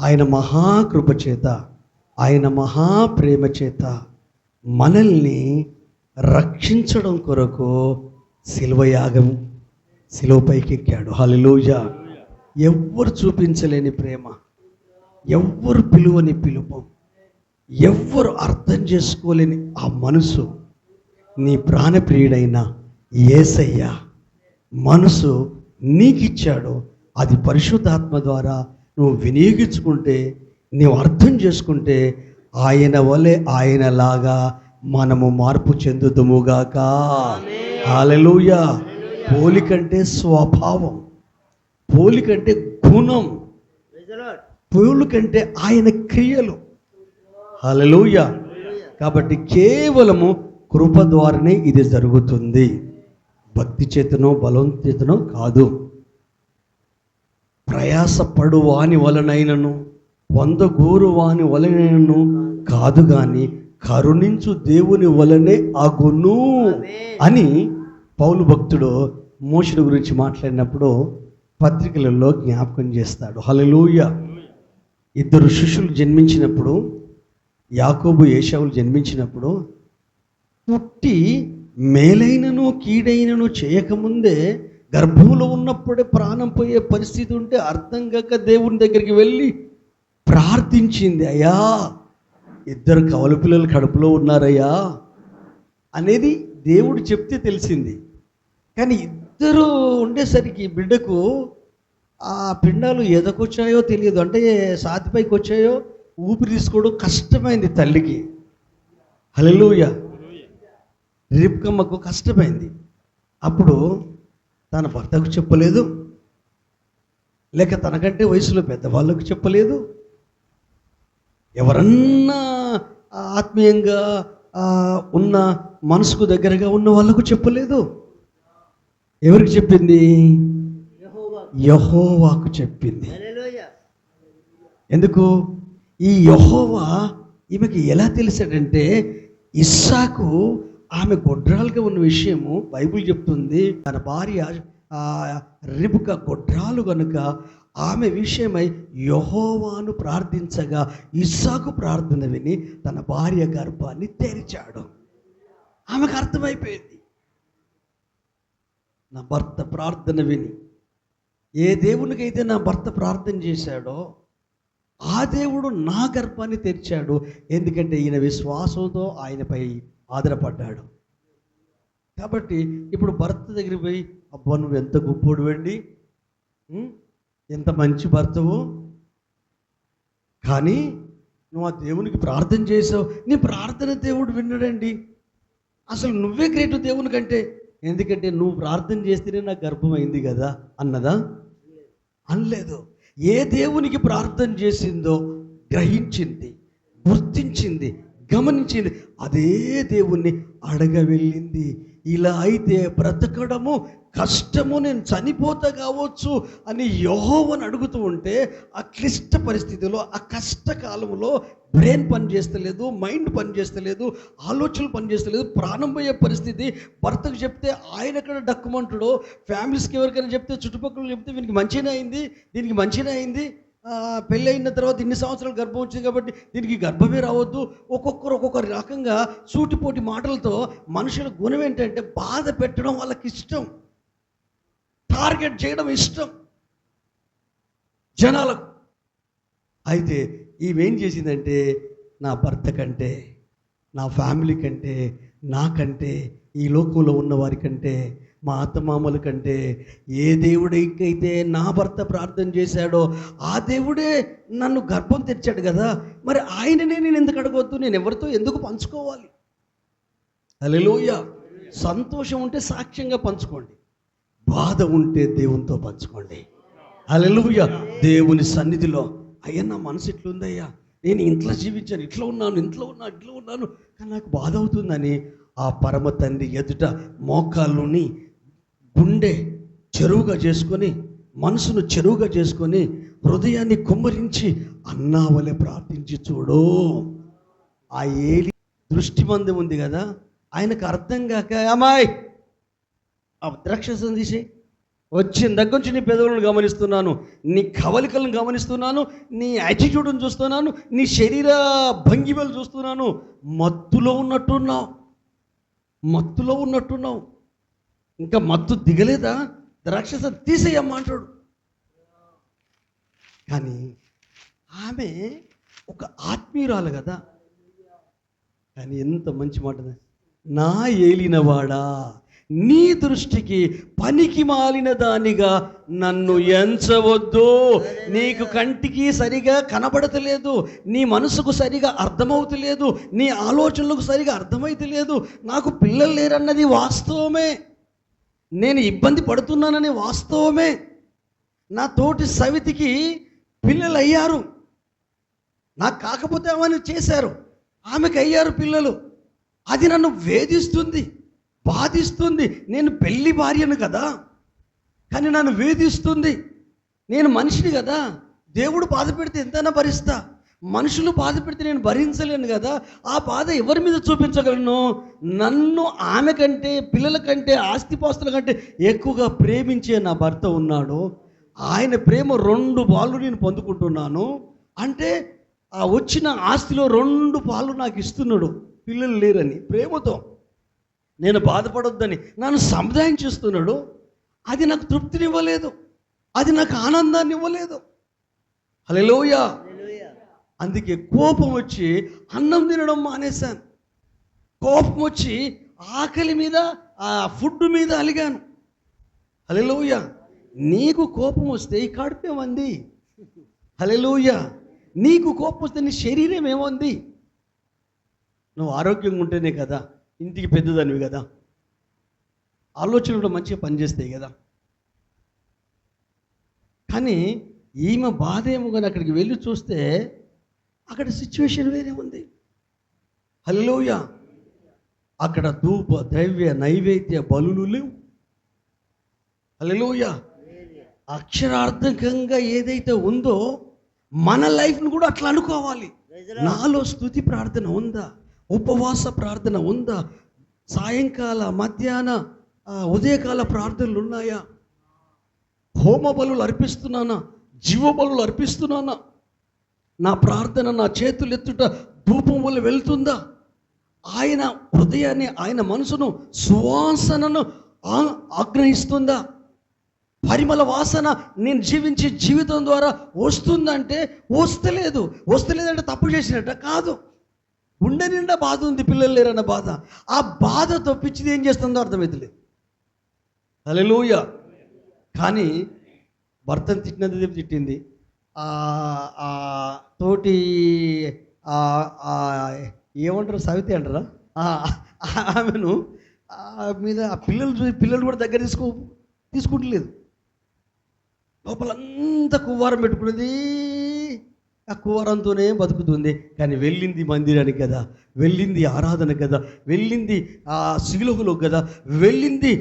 ఆయన మహాకృప చేత ఆయన మహాప్రేమ చేత మనల్ని రక్షించడం కొరకు శిలువయాగం శిలువపైకి ఎక్కాడు హల్లెలూయ. ఎవ్వరు చూపించలేని ప్రేమ ఎవ్వరు పిలువని పిలుపు ఎవ్వరు అర్థం చేసుకోలేని ఆ మనసు నీ ప్రాణప్రియుడైన ఏసయ్య మనసు నీకిచ్చాడు. అది పరిశుద్ధాత్మ ద్వారా నువ్వు వినియోగించుకుంటే నువ్వు అర్థం చేసుకుంటే ఆయన వలె ఆయనలాగా మనము మార్పు చెందుదుముగాక హాలెలూయ పోలికంటే స్వభావం పోలికంటే గుణం పోలికంటే ఆయన క్రియలు. హల్లెలూయా. కాబట్టి కేవలము కృప ద్వారానే ఇది జరుగుతుంది. భక్తి చేతనో బలం చేతనో కాదు. ప్రయాసపడు వాని వలనైనను వంద గోరు వాని వలనైనను కాదు గాని కరుణించు దేవుని వలనే అగును అని పౌలు భక్తుడు మోషుడు గురించి మాట్లాడినప్పుడు పత్రికలలో జ్ఞాపకం చేస్తాడు. హల్లెలూయా. ఇద్దరు శిష్యులు జన్మించినప్పుడు యాకోబు ఏషావులు జన్మించినప్పుడు పుట్టి మేలైనను కీడైనను చేయకముందే గర్భంలో ఉన్నప్పుడే ప్రాణం పోయే పరిస్థితి ఉంటే అర్థం కాక దేవుని దగ్గరికి వెళ్ళి ప్రార్థించింది అయ్యా ఇద్దరు కవల పిల్లలు కడుపులో ఉన్నారయ్యా అనేది దేవుడు చెప్తే తెలిసింది. కానీ ఇద్దరు ఉండేసరికి బిడ్డకు ఆ పిండాలు ఎదకొచ్చాయో తెలియదు. అంటే సాతిపైకి వచ్చాయో ఊపిరి తీసుకోవడం కష్టమైంది తల్లికి. హలలుయ రిప్కమ్మకు కష్టమైంది. అప్పుడు తన భర్తకు చెప్పలేదు. లేక తనకంటే వయసులో పెద్దవాళ్ళకు చెప్పలేదు. ఎవరన్నా ఆత్మీయంగా ఉన్న మనసుకు దగ్గరగా ఉన్న వాళ్ళకు చెప్పలేదు. ఎవరికి చెప్పింది? యహోవాకు చెప్పింది. ఎందుకు? ఈ యహోవా ఈమెకి ఎలా తెలిసాడంటే ఇస్సాకు ఆమె గొడ్రాలుగా ఉన్న విషయము బైబుల్ చెప్తుంది. తన భార్య ఆ, రిబుక గొడ్రాలు కనుక ఆమె విషయమై యహోవాను ప్రార్థించగా ఇస్సాకు ప్రార్థన విని తన భార్య గర్భాన్ని తెరిచాడు. ఆమెకు అర్థమైపోయింది. నా భర్త ప్రార్థన విని ఏ దేవునికైతే నా భర్త ప్రార్థన చేశాడో ఆ దేవుడు నా గర్భాన్ని తెరిచాడు. ఎందుకంటే ఈయన విశ్వాసంతో ఆయనపై ఆధారపడ్డాడు. కాబట్టి ఇప్పుడు భర్త దగ్గరికి పోయి అబ్బా నువ్వు ఎంత గొప్పోడు వెండి ఎంత మంచి భర్తవు? కానీ నువ్వు ఆ దేవునికి ప్రార్థన చేసావు. నీ ప్రార్థన దేవుడు విన్నాడండి. అసలు నువ్వే గ్రేట్ దేవుని కంటే. ఎందుకంటే నువ్వు ప్రార్థన చేస్తేనే నాకు గర్భమైంది కదా అన్నదా? అనలేదు. ఏ దేవునికి ప్రార్థన చేసిందో గ్రహించింది గుర్తించింది గమనించింది. అదే దేవుణ్ణి అడగ వెళ్ళింది ఇలా అయితే బ్రతకడము కష్టము నేను చనిపోతా కావచ్చు అని యహోవని అడుగుతూ ఉంటే ఆ క్లిష్ట పరిస్థితిలో ఆ కష్టకాలంలో బ్రెయిన్ పనిచేస్తలేదు మైండ్ పనిచేస్తలేదు ఆలోచనలు పనిచేస్తలేదు ప్రాణం పోయే పరిస్థితి. భర్తకు చెప్తే ఆయన ఎక్కడ డక్కుమంటాడో ఫ్యామిలీస్కి ఎవరికైనా చెప్తే చుట్టుపక్కల చెప్తే వీనికి మంచిగానే అయింది దీనికి మంచిగానే అయింది. పెళ్ళి అయిన తర్వాత ఇన్ని సంవత్సరాలు గర్భం వచ్చింది కాబట్టి దీనికి గర్భమే రావద్దు. ఒక్కొక్కరు ఒక్కొక్క రకంగా సూటిపోటి మాటలతో మనుషుల గుణం ఏంటంటే బాధ పెట్టడం వాళ్ళకి ఇష్టం. టార్గెట్ చేయడం ఇష్టం. జనాలకు. అయితే ఈమెం చేసిందంటే నా భర్త కంటే నా ఫ్యామిలీ కంటే నాకంటే ఈ లోకంలో ఉన్న వారి కంటే మా అత్తమామల కంటే ఏ దేవుడికైతే నా భర్త ప్రార్థన చేశాడో ఆ దేవుడే నన్ను గర్భం తెచ్చాడు కదా. మరి ఆయననే నేను ఎందుకు అడగవద్దు నేను ఎవరితో ఎందుకు పంచుకోవాలి? అలెలోయ సంతోషం ఉంటే సాక్ష్యంగా పంచుకోండి. బాధ ఉంటే దేవునితో పంచుకోండి. హల్లెలూయా. దేవుని సన్నిధిలో అయ్యా నా మనసు ఇట్లుందయ్యా నేను ఇంట్లో జీవించాను ఇట్లా ఉన్నాను ఇంట్లో ఉన్నాను ఇట్లా ఉన్నాను కానీ నాకు బాధ అవుతుందని ఆ పరమ తండ్రి ఎదుట మోకాళ్ళుని గుండె చెరువుగా చేసుకొని మనసును చెరువుగా చేసుకొని హృదయాన్ని కుమ్మరించి అన్నావలే ప్రార్థించి చూడు. ఆ ఏలి దృష్టి మంది ఉంది కదా ఆయనకు అర్థం కాక అమ్మాయి ఆ ద్రాక్షసం తీసి వచ్చిన దగ్గర నుంచి నీ పెదవులను గమనిస్తున్నాను నీ కవలికలను గమనిస్తున్నాను నీ యాటిట్యూడ్ని చూస్తున్నాను నీ శరీర భంగిమలు చూస్తున్నాను. మత్తులో ఉన్నట్టున్నావు. మత్తులో ఉన్నట్టున్నావు. ఇంకా మత్తు దిగలేదా? ద్రాక్షస తీసేయమ్మా అంటాడు. కానీ ఆమె ఒక ఆత్మీయురాలు కదా. కానీ ఎంత మంచి మాట నా ఏలినవాడా నీ దృష్టికి పనికి మాలిన దానిగా నన్ను ఎంచవద్దు. నీకు కంటికి సరిగా కనబడతలేదు నీ మనసుకు సరిగా అర్థమవుతలేదు నీ ఆలోచనలకు సరిగా అర్థమైతలేదు నాకు పిల్లలు లేరన్నది వాస్తవమే. నేను ఇబ్బంది పడుతున్నానని వాస్తవమే. నా తోటి సవితికి పిల్లలు అయ్యారు నాకు కాకపోతే ఆమెను చేశారు. ఆమెకు అయ్యారు పిల్లలు. అది నన్ను వేధిస్తుంది బాధిస్తుంది. నేను పెళ్ళి భార్యను కదా. కానీ నన్ను వేధిస్తుంది. నేను మనిషిని కదా. దేవుడు బాధ పెడితే ఎంతైనా భరిస్తా. మనుషులు బాధ పెడితే నేను భరించలేను కదా. ఆ బాధ ఎవరి మీద చూపించగలను? నన్ను ఆమె కంటే పిల్లల కంటే ఆస్తిపాస్తుల కంటే ఎక్కువగా ప్రేమించే నా భర్త ఉన్నాడు. ఆయన ప్రేమ రెండు పాలు నేను పొందుకుంటున్నాను. అంటే ఆ వచ్చిన ఆస్తిలో రెండు పాలు నాకు ఇస్తున్నాడు. పిల్లలు లేరని ప్రేమతో. నేను బాధపడొద్దని నన్ను సముదాయం చేస్తున్నాడు. అది నాకు తృప్తినివ్వలేదు. అది నాకు ఆనందాన్ని ఇవ్వలేదు హలోయ అందుకే కోపం వచ్చి అన్నం తినడం మానేశాను. కోపం వచ్చి ఆకలి మీద ఆ ఫుడ్ మీద అలిగాను. హలోయ నీకు కోపం వస్తే ఈ కడుపేమంది హలోయ నీకు కోపం వస్తే నీ శరీరం ఏముంది? నువ్వు ఆరోగ్యంగా ఉంటేనే కదా ఇంటికి పెద్దదానివి కదా. ఆలోచనలు కూడా మంచిగా పనిచేస్తాయి కదా. కానీ ఈమె బాధ ఏమో కానీ అక్కడికి వెళ్ళి చూస్తే అక్కడ సిచ్యువేషన్ వేరే ఉంది. హలోయ అక్కడ ధూప ద్రవ్య నైవేద్య బలులు లేవు. హలోయ అక్షరార్థకంగా ఏదైతే ఉందో మన లైఫ్ను కూడా అట్లా అనుకోవాలి. నాలో స్థుతి ప్రార్థన ఉందా? ఉపవాస ప్రార్థన ఉందా? సాయంకాల మధ్యాహ్న ఉదయకాల ప్రార్థనలు ఉన్నాయా? హోమ బలులు అర్పిస్తున్నానా? జీవ బలులు అర్పిస్తున్నానా? నా ప్రార్థన నా చేతులు ఎత్తుట ధూపం వల్ల వెళ్తుందా? ఆయన హృదయాన్ని ఆయన మనసును సువాసనను ఆ- ఆగ్రహిస్తుందా? పరిమళ వాసన నేను జీవించే జీవితం ద్వారా వస్తుందంటే వస్తలేదు. వస్తలేదంటే తప్పు చేసినట్ట కాదు. ఉండే నిండా బాధ ఉంది పిల్లలు లేరన్న బాధ. ఆ బాధ తప్పించింది ఏం చేస్తుందో అర్థమవుతుంది అలెలుయ కానీ భర్తను తిట్టినది తిట్టింది? తోటి ఆ ఏమంటారు సవితి అంటారా? ఆమెను మీద ఆ పిల్లలు చూసి పిల్లలు కూడా దగ్గర తీసుకో తీసుకుంటలేదు. లోపలంతా కువ్వారం పెట్టుకున్నది. ఆ కువ్వారంతోనే బతుకుతుంది. కానీ వెళ్ళింది మందిరానికి కదా వెళ్ళింది ఆరాధన కదా వెళ్ళింది ఆ శిలోకులకు కదా వెళ్ళింది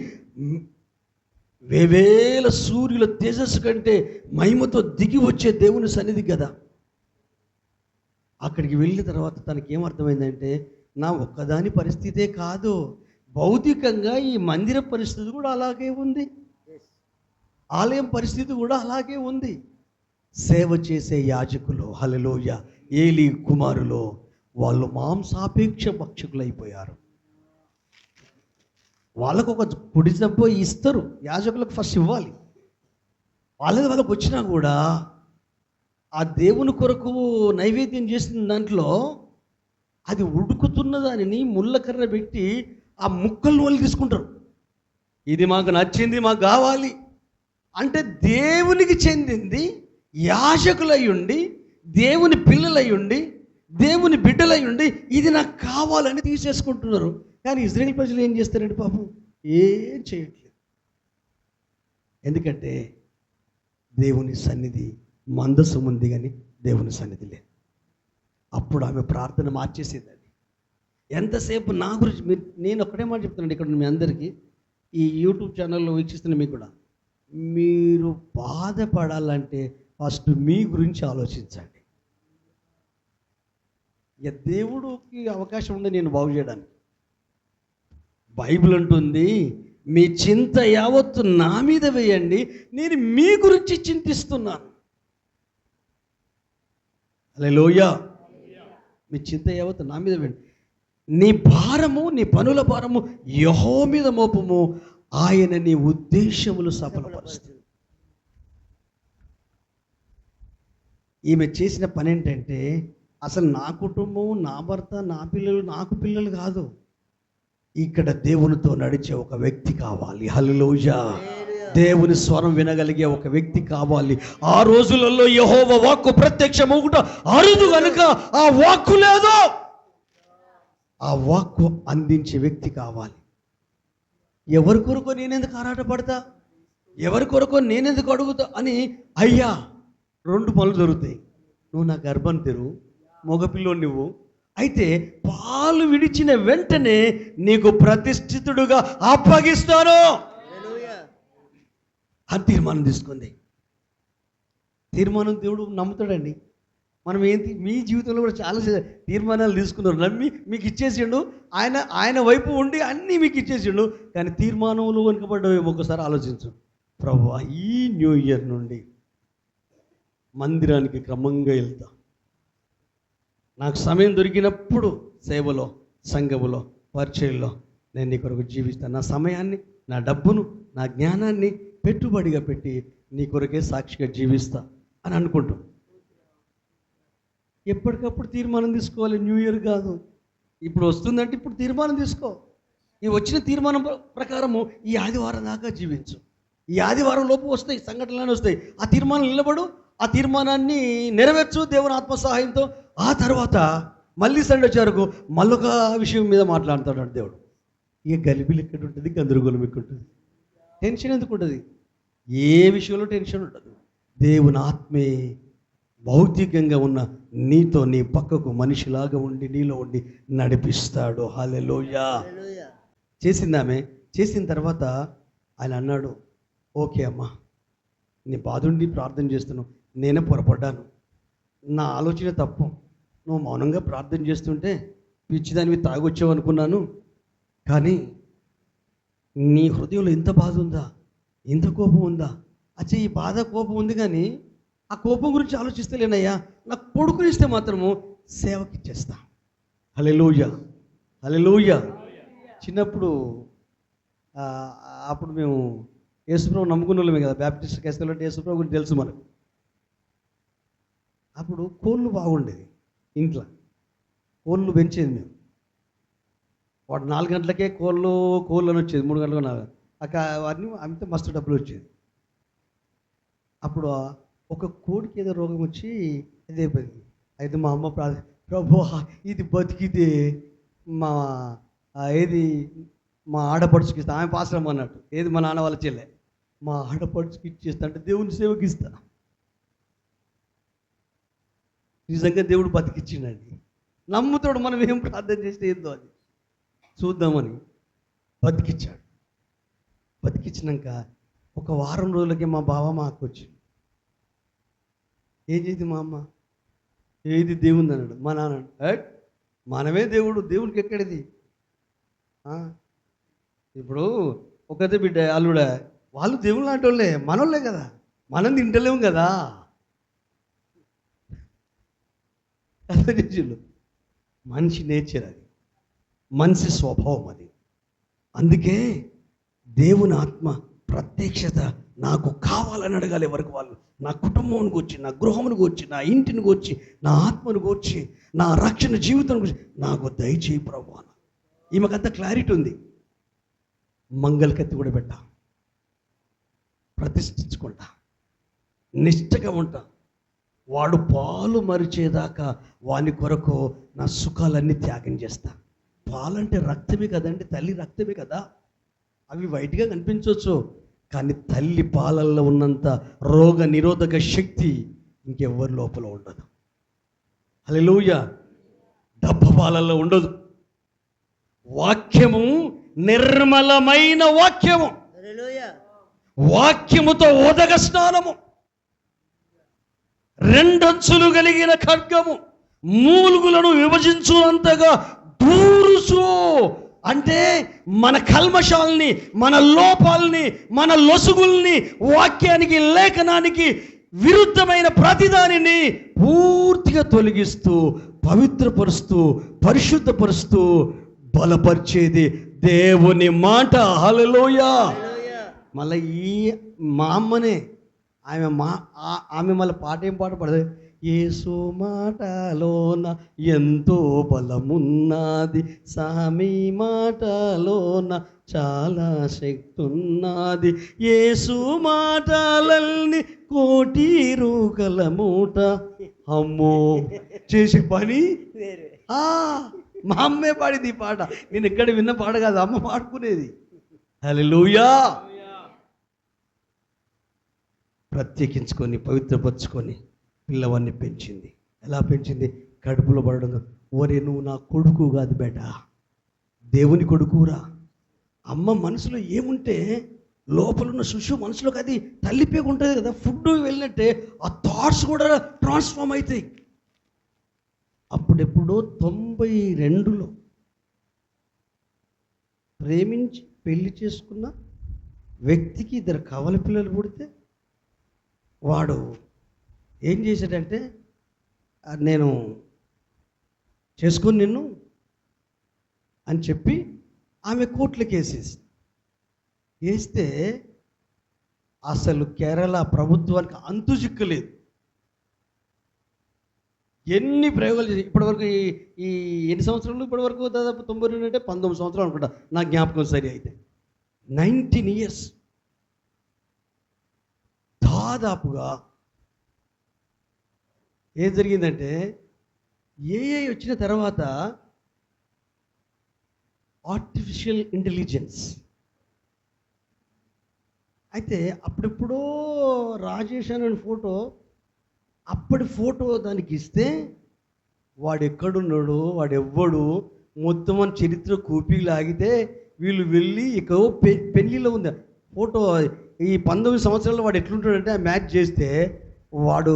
వేవేల సూర్యుల తేజస్సు కంటే మహిమతో దిగి వచ్చే దేవుని సన్నిధి కదా అక్కడికి వెళ్ళిన తర్వాత తనకి ఏమర్థమైందంటే నా ఒక్కదాని పరిస్థితే కాదు భౌతికంగా ఈ మందిర పరిస్థితి కూడా అలాగే ఉంది. ఆలయం పరిస్థితి కూడా అలాగే ఉంది. సేవ చేసే యాజకులు హలలోయ ఏలి కుమారులు వాళ్ళు మాంసాపేక్ష భక్షకులైపోయారు. వాళ్ళకు ఒక పొడి జబ్బు ఇస్తారు. యాజకులకు ఫస్ట్ ఇవ్వాలి. వాళ్ళది వాళ్ళకి వచ్చినా కూడా ఆ దేవుని కొరకు నైవేద్యం చేసిన దాంట్లో అది ఉడుకుతున్న దానిని ముళ్ళకర్ర పెట్టి ఆ ముక్కలు వాళ్ళు తీసుకుంటారు. ఇది మాకు నచ్చింది మాకు కావాలి. అంటే దేవునికి చెందింది యాజకులయ్యుండి దేవుని పిల్లలయ్యుండి దేవుని బిడ్డలయ్యుండి ఇది నాకు కావాలని తీసేసుకుంటున్నారు. కానీ ఇజ్రాయెల్ ప్రజలు ఏం చేస్తారండి పాపం? ఏం చేయట్లేదు. ఎందుకంటే దేవుని సన్నిధి మందస్సు ఉంది కానీ దేవుని సన్నిధి లేదు. అప్పుడు ఆమె ప్రార్థన మార్చేసేదండి. ఎంతసేపు నా గురించి మీరు నేను ఒకటే మాట చెప్తున్నాను ఇక్కడ మీ అందరికీ. ఈ యూట్యూబ్ ఛానల్లో వీక్షిస్తున్న మీకు కూడా. మీరు బాధపడాలంటే ఫస్ట్ మీ గురించి ఆలోచించండి. ఇక దేవుడికి అవకాశం ఉంది నేను బాగు చేయడానికి బైబిల్ అంటుంది మీ చింత యావత్తు నా మీద వేయండి నేను మీ గురించి చింతిస్తున్నాను. లోయ మీ చింత యావత్తు నా మీద వేయండి. నీ భారము నీ పనుల భారము యహో మీద మోపము. ఆయన నీ ఉద్దేశములు సఫలపరుస్తుంది ఈమె చేసిన పని ఏంటంటే అసలు నా కుటుంబం నా భర్త నా పిల్లలు నాకు పిల్లలు కాదు. ఇక్కడ దేవునితో నడిచే ఒక వ్యక్తి కావాలి. హల్లెలూయా. దేవుని స్వరం వినగలిగే ఒక వ్యక్తి కావాలి. ఆ రోజులలో యహోవ వాక్కు ప్రత్యక్షమవుట అరుదు కనుక ఆ వాక్కు లేదు. ఆ వాక్కు అందించే వ్యక్తి కావాలి. ఎవరి కొరకు నేనెందుకు ఆరాటపడతా ఎవరి కొరకు నేనెందుకు అడుగుతా అని అయ్యా రెండు పనులు దొరుకుతాయి. నువ్వు నా గర్భం తెరువు మగపిల్లో నువ్వు అయితే పాలు విడిచిన వెంటనే నీకు ప్రతిష్ఠితుడుగా అప్పగిస్తాను. అని తీర్మానం తీసుకుంది. తీర్మానం దేవుడు నమ్ముతాడండి. మనం ఏంటి? మీ జీవితంలో కూడా చాలా తీర్మానాలు తీసుకున్నారు. నమ్మి మీకు ఇచ్చేసిండు. ఆయన ఆయన వైపు ఉండి అన్నీ మీకు ఇచ్చేసిండు. కానీ తీర్మానంలో వెనుకబడ్డవేమో ఒకసారి ఆలోచించు. ప్రభు ఈ న్యూ ఇయర్ నుండి మందిరానికి క్రమంగా వెళ్తా. నాకు సమయం దొరికినప్పుడు సేవలో సంఘములో పరిచయంలో నేను నీ కొరకు జీవిస్తాను. నా సమయాన్ని నా డబ్బును నా జ్ఞానాన్ని పెట్టుబడిగా పెట్టి నీ కొరకే సాక్షిగా జీవిస్తా అని అనుకుంటాం. ఎప్పటికప్పుడు తీర్మానం తీసుకోవాలి. న్యూ ఇయర్ కాదు. ఇప్పుడు వస్తుందంటే ఇప్పుడు తీర్మానం తీసుకో. ఈ వచ్చిన తీర్మానం ప్రకారము ఈ ఆదివారం దాకా జీవించు. ఈ ఆదివారం లోపు వస్తాయి సంఘటనలు వస్తాయి. ఆ తీర్మానం నిలబడు ఆ తీర్మానాన్ని నెరవేర్చు దేవుని ఆత్మ సహాయంతో ఆ తర్వాత మళ్ళీ సండే వచ్చే వరకు మళ్ళొక విషయం మీద మాట్లాడతాడు దేవుడు. ఇక గలిబిలు ఎక్కడ ఉంటుంది గందరగోళం ఎక్కడ ఉంటుంది. టెన్షన్ ఎందుకు ఉంటుంది? ఏ విషయంలో టెన్షన్ ఉండదు. దేవుని ఆత్మే భౌతికంగా ఉన్న నీతో నీ పక్కకు మనిషిలాగా ఉండి నీలో ఉండి నడిపిస్తాడు. హాలెలోయా చేసిందామె చేసిన తర్వాత ఆయన అన్నాడు ఓకే అమ్మా నీ బాధుండి ప్రార్థన చేస్తున్నావు నేనే పొరపడ్డాను. నా ఆలోచన తప్పు. నువ్వు మౌనంగా ప్రార్థన చేస్తుంటే పిచ్చిదానివి తాగొచ్చావు అనుకున్నాను. కానీ నీ హృదయంలో ఇంత బాధ ఉందా? ఇంత కోపం ఉందా? అచ్చా ఈ బాధ కోపం ఉంది కానీ ఆ కోపం గురించి ఆలోచిస్తలేనయ్యా. నా కొడుకుని ఇస్తే మాత్రము సేవకి ఇచ్చేస్తా హలెలూయ హలెలూయ చిన్నప్పుడు అప్పుడు మేము యేసుప్రభు నమ్ముకున్న వాళ్ళమే కదా బ్యాప్టిస్ట్ క్రైస్తవులు అంటే యేసుప్రభు గురించి తెలుసు మనకు. అప్పుడు కోళ్ళు బాగుండేది ఇంట్లో కోళ్ళు పెంచేది మేము. వాడు నాలుగు గంటలకే కోళ్ళు కోళ్ళు అని వచ్చేది మూడు గంటలకు నాలుగు అక్కడ వాటిని అమ్మితే మస్తు డబ్బులు వచ్చేది. అప్పుడు ఒక కోడికి ఏదో రోగం వచ్చి అదే అయిపోయింది. అయితే మా అమ్మ ప్రార్థ ప్రభు ఇది బతికితే మా ఏది మా ఆడపడుచుకి ఇస్తా ఆమె పాశ్రమం అన్నట్టు. ఏది మా నాన్న వాళ్ళ చెల్లె మా ఆడపడుచుకి ఇచ్చేస్తా అంటే దేవుని సేవకి ఇస్తా నిజంగా దేవుడు బతికిచ్చిండండి నమ్ముతాడు మనం ఏం ప్రార్థన చేస్తే ఏందో అది. చూద్దామని బతికిచ్చాడు. బతికిచ్చినాక ఒక వారం రోజులకి మా బావ మాకు వచ్చింది. ఏం చేసింది మా అమ్మ? ఏది దేవుంది అన్నాడు. మా నాన్న అన్నాడు, మనమే దేవుడు. దేవునికి ఎక్కడిది? ఆ, ఇప్పుడు ఒకతే బిడ్డ అల్లుడా వాళ్ళు దేవుడు లాంటి వాళ్ళే మనోళ్ళే కదా. మనం తింటలేము కదా. అర్థం మనిషి నేచర్ అది. మనిషి స్వభావం అది. అందుకే దేవుని ఆత్మ ప్రత్యక్షత నాకు కావాలని అడగాలి ఎవరికి వాళ్ళు. నా కుటుంబం వచ్చి నా గృహమును వచ్చి నా ఇంటిని వచ్చి నా ఆత్మను వచ్చి నా రక్షణ జీవితం గురించి నాకు దయచేయి ప్రభు ఈమెకంత క్లారిటీ ఉంది. మంగళ కత్తి కూడా పెట్టా. ప్రతిష్ఠించుకుంటా. నిష్టగా ఉంటా. వాడు పాలు మరిచేదాకా వాని కొరకు నా సుఖాలన్నీ త్యాగం చేస్తా. పాలంటే రక్తమే కదండి తల్లి రక్తమే కదా. అవి వైట్గా కనిపించవచ్చు కానీ తల్లి పాలల్లో ఉన్నంత రోగ నిరోధక శక్తి ఇంకెవ్వరి లోపల ఉండదు. హల్లెలూయ! డబ్బ పాలల్లో ఉండదు. వాక్యము నిర్మలమైన వాక్యము. వాక్యముతో ఉదగ స్నానము. రెండంచులు కలిగిన ఖడ్గము. మూలుగులను విభజించునంతగా దూరుచు. అంటే మన కల్మషాల్ని మన లోపాలని మన లొసుగుల్ని వాక్యానికి లేఖనానికి విరుద్ధమైన ప్రతిదానిని పూర్తిగా తొలగిస్తూ పవిత్రపరుస్తూ పరిశుద్ధపరుస్తూ బలపరిచేది దేవుని మాట. హలలోయ మళ్ళీ ఈ మా అమ్మనే ఆమె మా ఆ- ఆమె మళ్ళీ పాట ఏం పాట పడదు? ఏసు మాటలోన ఎంతో బలమున్నది సామి మాటలోన చాలా శక్తి ఉన్నది ఏసు మాటలల్ని కోటి రూగల మూట. అమ్మో చేసే పని? మా అమ్మే పాడింది ఈ పాట. నేను ఎక్కడ విన్న పాట కాదు అమ్మ పాడుకునేది. హల్లెలూయా. ప్రత్యేకించుకొని పవిత్రపరచుకొని పిల్లవాడిని పెంచింది. ఎలా పెంచింది? కడుపులో పడడం ఓరే నువ్వు నా కొడుకు కాదు బేట. దేవుని కొడుకురా. అమ్మ మనసులో ఏముంటే లోపల ఉన్న మనసులోకి అది తల్లిపోయి ఉంటుంది కదా. ఫుడ్ వెళ్ళినట్టే ఆ థాట్స్ కూడా ట్రాన్స్ఫార్మ్ అవుతాయి అప్పుడెప్పుడో తొంభై రెండులో ప్రేమించి పెళ్ళి చేసుకున్న వ్యక్తికి ఇద్దరు కవల పిల్లలు పుడితే వాడు ఏం చేశాడంటే నేను చేసుకుని నిన్ను అని చెప్పి ఆమె కోట్లకి వేసేసి వేస్తే అసలు కేరళ ప్రభుత్వానికి అంతు చిక్కలేదు ఎన్ని ప్రయోగాలు చేసి ఇప్పటివరకు ఈ ఈ ఎన్ని సంవత్సరాలు? ఇప్పటివరకు దాదాపు తొంభై రెండు అంటే పంతొమ్మిది సంవత్సరాలు అనుకుంటా. నా జ్ఞాపకం సరి అయితే. Nineteen years. దాదాపుగా ఏం జరిగిందంటే ఏఐ వచ్చిన తర్వాత ఆర్టిఫిషియల్ ఇంటెలిజెన్స్ అయితే అప్పుడెప్పుడో రాజేష్ అనే ఫోటో అప్పటి ఫోటో దానికి ఇస్తే వాడు ఎక్కడున్నాడు వాడు ఎవ్వడు మొత్తం అని చరిత్ర కూపి లాగితే వీళ్ళు వెళ్ళి ఇక పె పెళ్ళిలో ఉంది ఫోటో ఈ పంతొమ్మిది సంవత్సరాలు వాడు ఎట్లుంటాడంటే ఆ మ్యాచ్ చేస్తే వాడు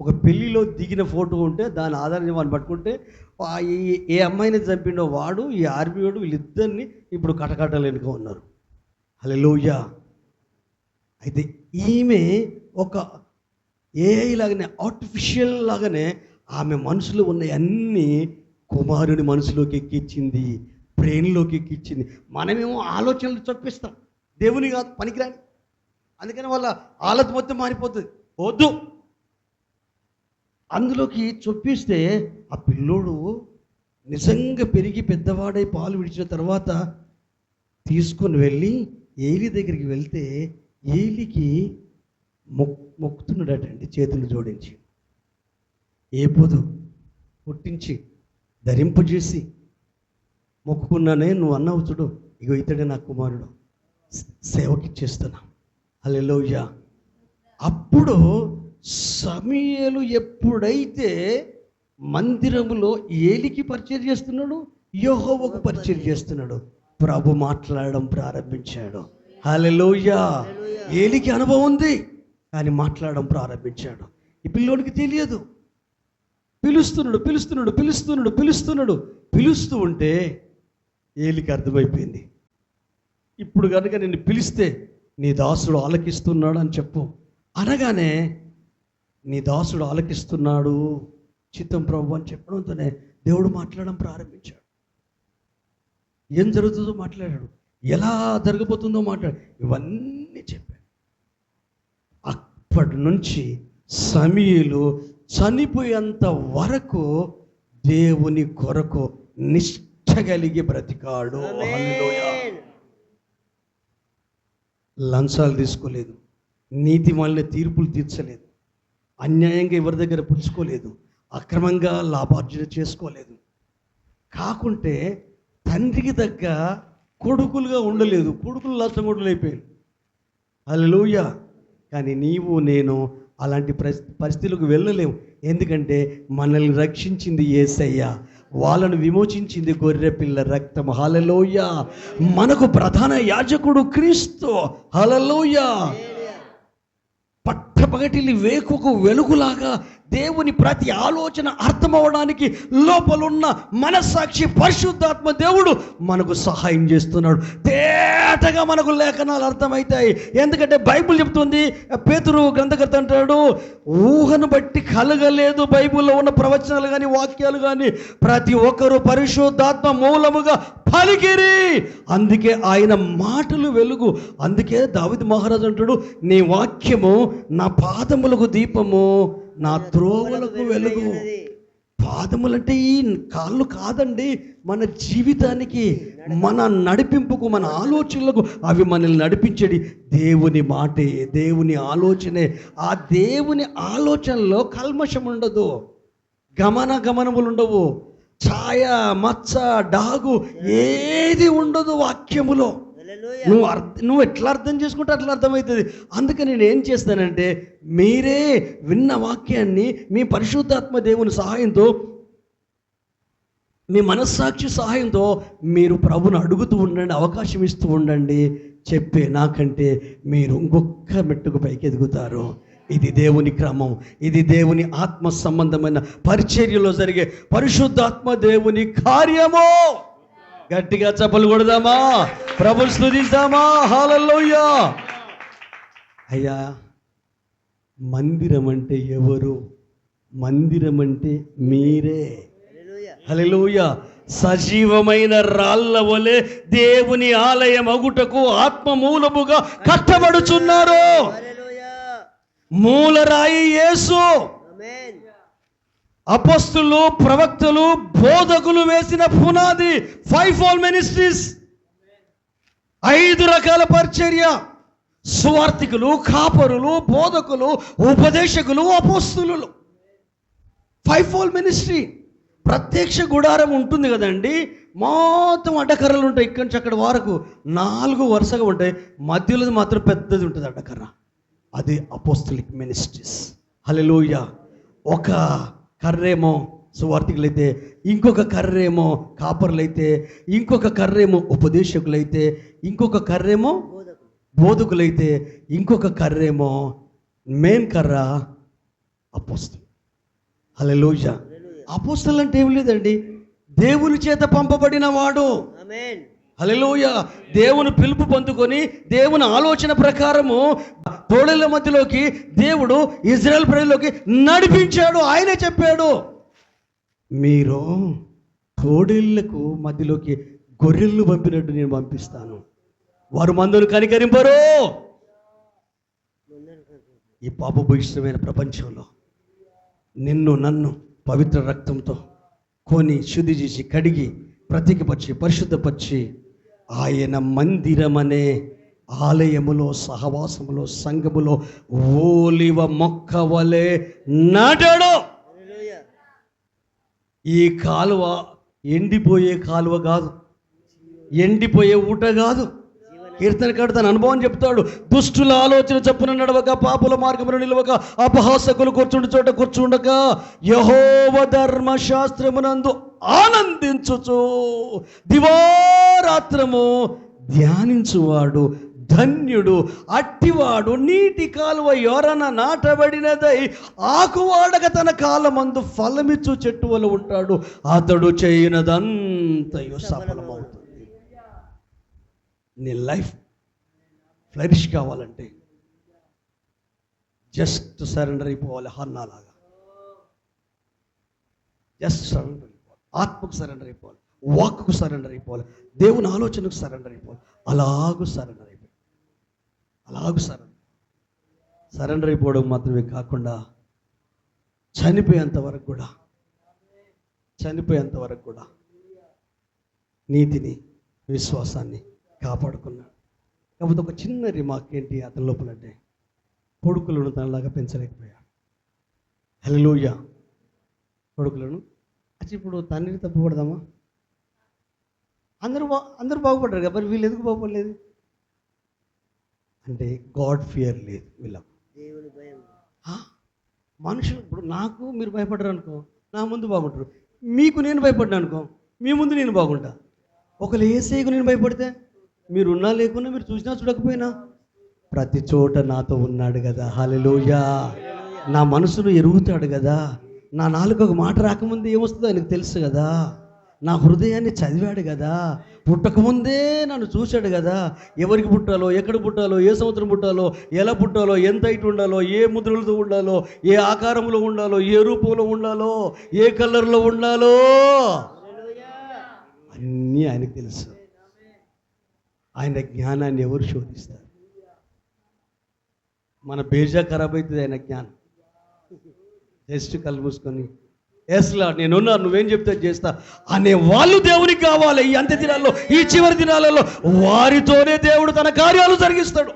ఒక పెళ్ళిలో దిగిన ఫోటో ఉంటే దాని ఆధారంగా వాడిని పట్టుకుంటే ఏ అమ్మాయిని చంపిండో వాడు ఈ ఆర్మీ వాడు వీళ్ళిద్దరిని ఇప్పుడు కటకటాలు వెనుక ఉన్నారు. లోయ అయితే ఈమె ఒక ఏఐ లాగానే ఆర్టిఫిషియల్ లాగానే ఆమె మనసులో ఉన్న అన్ని కుమారుని మనసులోకి ఎక్కించింది బ్రెయిన్లోకి ఎక్కించింది మనమేమో ఆలోచనలు చొప్పిస్తాం దేవుని కాదు పనికిరాని. అందుకని వాళ్ళ ఆలత మొత్తం మారిపోతుంది. వద్దు. అందులోకి చొప్పిస్తే ఆ పిల్లోడు నిజంగా పెరిగి పెద్దవాడై పాలు విడిచిన తర్వాత తీసుకొని వెళ్ళి ఏలి దగ్గరికి వెళ్తే ఏలికి మొక్ మొక్కుతున్నాడటండి చేతులు జోడించి. ఏ పొదు పుట్టించి ధరింపజేసి మొక్కుకున్నానే నువ్వు అన్నావు చూడు ఇగో ఇతడే నా కుమారుడు సేవకిచ్చేస్తున్నా. అల్లెలోయ అప్పుడు సమయలు ఎప్పుడైతే మందిరములో ఏలికి పరిచయం చేస్తున్నాడు యోహోవకు పరిచయం చేస్తున్నాడు ప్రభు మాట్లాడడం ప్రారంభించాడు. హలెలోయ ఏలికి అనుభవం ఉంది కానీ మాట్లాడడం ప్రారంభించాడు. ఈ పిల్లోడికి తెలియదు. పిలుస్తున్నాడు పిలుస్తున్నాడు పిలుస్తున్నాడు పిలుస్తున్నాడు. పిలుస్తూ ఉంటే ఏలికి అర్థమైపోయింది. ఇప్పుడు కనుక నిన్ను పిలిస్తే నీ దాసుడు ఆలకిస్తున్నాడు అని చెప్పు. అనగానే నీ దాసుడు ఆలకిస్తున్నాడు చిత్తం ప్రభు అని చెప్పడంతోనే దేవుడు మాట్లాడడం ప్రారంభించాడు. ఏం జరుగుతుందో మాట్లాడాడు. ఎలా జరగబోతుందో మాట్లాడు ఇవన్నీ చెప్పాడు. అప్పటి నుంచి సమీయులు చనిపోయేంత వరకు దేవుని కొరకు నిష్ఠ కలిగి బ్రతికాడు. హల్లెలూయా. లంచాలు తీసుకోలేదు. నీతి మళ్ళీ తీర్పులు తీర్చలేదు. అన్యాయంగా ఎవరి దగ్గర పుచ్చుకోలేదు. అక్రమంగా లాభార్జన చేసుకోలేదు. కాకుంటే తండ్రికి తగ్గ కొడుకులుగా ఉండలేదు. కొడుకులు లచ్చగొడులు అయిపోయారు హల్లెలూయ. కానీ నీవు నేను అలాంటి పరిస్థి పరిస్థితులకు వెళ్ళలేము. ఎందుకంటే మనల్ని రక్షించింది ఏసయ్య. వాళ్ళను విమోచించింది గొర్రె పిల్ల రక్తం. హలలోయ మనకు ప్రధాన యాజకుడు క్రీస్తు. హలలోయ పట్టపగటిలి వేకుకు వెలుగులాగా దేవుని ప్రతి ఆలోచన అర్థమవడానికి లోపలున్న మనస్సాక్షి పరిశుద్ధాత్మ దేవుడు మనకు సహాయం చేస్తున్నాడు. తేటగా మనకు లేఖనాలు అర్థమవుతాయి ఎందుకంటే బైబుల్ చెప్తుంది పేతురు గ్రంథకర్త అంటాడు ఊహను బట్టి కలగలేదు బైబుల్లో ఉన్న ప్రవచనాలు కానీ వాక్యాలు కానీ ప్రతి ఒక్కరూ పరిశుద్ధాత్మ మూలముగా పలికిరి. అందుకే ఆయన మాటలు వెలుగు. అందుకే దావిద్ మహారాజు అంటాడు నీ వాక్యము నా పాదములకు దీపము. నా త్రోవలకు వెలుగు. పాదములంటే ఈ కాళ్ళు కాదండి మన జీవితానికి మన నడిపింపుకు మన ఆలోచనలకు అవి మనల్ని నడిపించేది దేవుని మాటే దేవుని ఆలోచనే. ఆ దేవుని ఆలోచనలో కల్మషం ఉండదు గమన గమనములు ఉండవు ఛాయ మచ్చ డాగు ఏది ఉండదు వాక్యములో. నువ్వు అర్థ నువ్వు ఎట్లా అర్థం చేసుకుంటే అట్లా అర్థమవుతుంది. అందుకని నేను ఏం చేస్తానంటే మీరే విన్న వాక్యాన్ని మీ పరిశుద్ధాత్మ దేవుని సహాయంతో మీ మనస్సాక్షి సహాయంతో మీరు ప్రభుని అడుగుతూ ఉండండి అవకాశం ఇస్తూ ఉండండి. చెప్పే నాకంటే మీరు ఇంకొక మెట్టుకు పైకి ఎదుగుతారు. ఇది దేవుని క్రమం ఇది దేవుని ఆత్మ సంబంధమైన పరిచర్యలో జరిగే పరిశుద్ధాత్మ దేవుని కార్యము. గట్టిగా చప్పలు కొడదామా? ప్రభుని స్థుతిద్దామా హాలల్లోయ్యా అయ్యా మందిరం అంటే ఎవరు? మందిరం అంటే మీరే. హల్లెలూయ. సజీవమైన రాళ్ళ వలె దేవుని ఆలయం అగుటకు ఆత్మ మూలముగా కట్టబడుచున్నారు మూలరాయి యేసు. అపస్తులు ప్రవక్తలు బోధకులు వేసిన పునాది ఫైవ్ ఫోల్ మినిస్ట్రీస్ ఐదు రకాల పరిచర్య. సువార్థికులు కాపరులు బోధకులు ఉపదేశకులు అపోస్తులు. ఫైవ్ ఫోల్ మినిస్ట్రీ ప్రత్యక్ష గుడారం ఉంటుంది కదండి. మొత్తం అడ్డకర్రలు ఉంటాయి ఇక్కడి నుంచి అక్కడ వరకు. నాలుగు వరుసగా ఉంటాయి. మధ్యలో మాత్రం పెద్దది ఉంటుంది అడ్డకర్ర. అది అపోస్తలిక్ మినిస్ట్రీస్ హలో ఒక కర్రేమో సువార్థికులైతే ఇంకొక కర్రేమో కాపర్లైతే ఇంకొక కర్రేమో ఉపదేశకులైతే ఇంకొక కర్రేమో బోధకులైతే ఇంకొక కర్రేమో మెయిన్ కర్ర అపోస్తులు హల్లెలూయా. అపోస్తలు అంటే ఏం లేదండి దేవుని చేత పంపబడిన వాడు. హలోయ దేవుని పిలుపు పొందుకొని దేవుని ఆలోచన ప్రకారము తోడేళ్ళ మధ్యలోకి దేవుడు ఇజ్రాయెల్ ప్రజల్లోకి నడిపించాడు ఆయనే చెప్పాడు. మీరు తోడేళ్ళకు మధ్యలోకి గొర్రెళ్ళు పంపినట్టు నేను పంపిస్తాను. వారు మందులు కనికరింపరు. ఈ పాపభూయిష్టమైన ప్రపంచంలో నిన్ను నన్ను పవిత్ర రక్తంతో కొని శుద్ధి చేసి కడిగి ప్రతికపరిచి పరిశుద్ధపరిచి ఆయన మందిరమనే ఆలయములో సహవాసములో సంఘములో ఓలివ మొక్క వలె నాటాడు. ఈ కాలువ ఎండిపోయే కాలువ కాదు. ఎండిపోయే ఊట కాదు. కీర్తనకాడు తన అనుభవం చెప్తాడు. దుష్టుల ఆలోచన చప్పున నడవక పాపుల మార్గమును నిలవక అపహాసకులు కూర్చుండి చోట కూర్చుండక యహోవ ధర్మశాస్త్రమునందు ఆనందించుచు. దివారాత్రము ధ్యానించువాడు ధన్యుడు అట్టివాడు నీటి కాలువ ఎవరన నాటబడినదై ఆకువాడక తన కాలమందు ఫలమిచ్చు చెట్టు వల్ల ఉంటాడు. అతడు చేయనదంతయు సఫలమవుతుంది. నీ లైఫ్ ఫ్లరిష్ కావాలంటే జస్ట్ సరెండర్ అయిపోవాలి హన్నాలాగా. Just surrender. ఆత్మకు సరెండర్ అయిపోవాలి. వాక్కు సరెండర్ అయిపోవాలి. దేవుని ఆలోచనకు సరెండర్ అయిపోవాలి. అలాగూ సరెండర్ అయిపోయి. అలాగూ సరెండర్. సరెండర్ అయిపోవడం మాత్రమే కాకుండా చనిపోయేంత వరకు కూడా చనిపోయేంత వరకు కూడా నీతిని విశ్వాసాన్ని కాపాడుకున్నాడు. కాకపోతే ఒక చిన్న రిమార్క్ ఏంటి అతని లోపలంటే కొడుకులను తనలాగా పెంచలేకపోయాడు. హలోయ కొడుకులను అచ్చి ఇప్పుడు తండ్రిని తప్పుపడదామా? అందరూ బా అందరూ బాగుపడ్డారు కదా మరి వీళ్ళు ఎందుకు బాగుపడలేదు? అంటే గాడ్ ఫియర్ లేదు వీళ్ళకు. ఆ? మనుషులు ఇప్పుడు నాకు మీరు భయపడరు అనుకో నా ముందు బాగుంటారు మీకు నేను భయపడ్డా అనుకో మీ ముందు నేను బాగుంటా. ఒకళ్ళు ఏసైకు నేను భయపడితే మీరు ఉన్నా లేకున్నా మీరు చూసినా చూడకపోయినా ప్రతి చోట నాతో ఉన్నాడు కదా హల్లెలూయా. నా మనసును ఎరుగుతాడు కదా. నా నాలుగు ఒక మాట రాకముందు ఏమొస్తుందో ఆయనకు తెలుసు కదా. నా హృదయాన్ని చదివాడు కదా. పుట్టకముందే నన్ను చూశాడు కదా. ఎవరికి పుట్టాలో ఎక్కడ పుట్టాలో ఏ సంవత్సరం పుట్టాలో ఎలా పుట్టాలో ఎంత హైట్ ఉండాలో ఏ ముద్రలతో ఉండాలో ఏ ఆకారంలో ఉండాలో ఏ రూపంలో ఉండాలో ఏ కలర్లో ఉండాలో అన్నీ ఆయనకు తెలుసు. ఆయన జ్ఞానాన్ని ఎవరు శోధిస్తారు? మన బేజా ఖరాబ్ అవుతుంది ఆయన జ్ఞానం. జస్ట్ కళ్ళు మూసుకొని ఎస్లా నేనున్నా నువ్వేం చెప్తే చేస్తా అనే వాళ్ళు దేవునికి కావాలి ఈ అంత్య దినాల్లో ఈ చివరి దినాలలో. వారితోనే దేవుడు తన కార్యాలు జరిగిస్తాడు.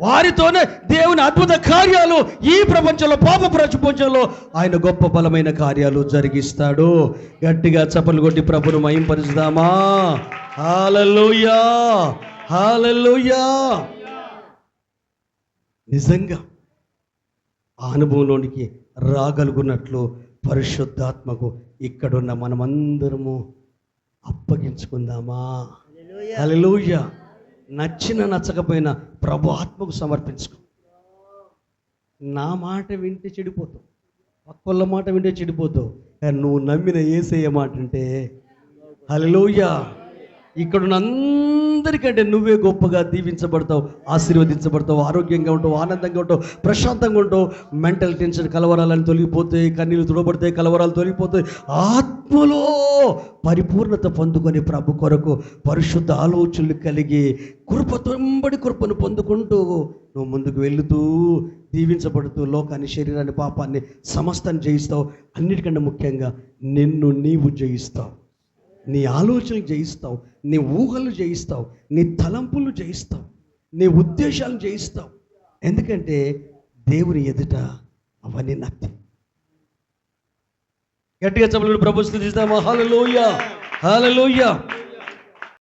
వారితోనే దేవుని అద్భుత కార్యాలు ఈ ప్రపంచంలో పాప ప్రపంచంలో ఆయన గొప్ప బలమైన కార్యాలు జరిగిస్తాడు. గట్టిగా చప్పలు కొట్టి ప్రభును మయంపరుచుదామా హాలలోయా హాలలోయా నిజంగా ఆ అనుభవంలోనికి రాగలుగున్నట్లు పరిశుద్ధాత్మకు ఇక్కడున్న మనమందరము అప్పగించుకుందామా? హల్లెలూయా. నచ్చిన నచ్చకపోయినా ప్రభు ఆత్మకు సమర్పించుకో. నా మాట వింటే చెడిపోతావు. పక్కోళ్ళ మాట వింటే చెడిపోతావు. కానీ నువ్వు నమ్మిన ఏసయ్య మాట అంటే హల్లెలూయా. ఇక్కడ అందరికంటే నువ్వే గొప్పగా దీవించబడతావు ఆశీర్వదించబడతావు ఆరోగ్యంగా ఉంటావు ఆనందంగా ఉంటావు ప్రశాంతంగా ఉంటావు. మెంటల్ టెన్షన్ కలవరాలని తొలగిపోతాయి కన్నీళ్ళు తుడబడతాయి కలవరాలు తొలగిపోతాయి. ఆత్మలో పరిపూర్ణత పొందుకొని ప్రభు కొరకు పరిశుద్ధ ఆలోచనలు కలిగి కృపతొంబడి కృపను పొందుకుంటూ నువ్వు ముందుకు వెళుతూ దీవించబడుతూ లోకాన్ని శరీరాన్ని పాపాన్ని సమస్తాన్ని జయిస్తావు. అన్నిటికంటే ముఖ్యంగా నిన్ను నీవు జయిస్తావు. నీ ఆలోచనలు జయిస్తావు నీ ఊహలు జయిస్తావు నీ తలంపులు జయిస్తావు నీ ఉద్దేశాలను జయిస్తావు. ఎందుకంటే దేవుని ఎదుట అవన్నీ నత్తి గట్టిగా చెప్పలేదు ప్రభు స్థుతిస్తామా. హాలలోయ హాలలోయ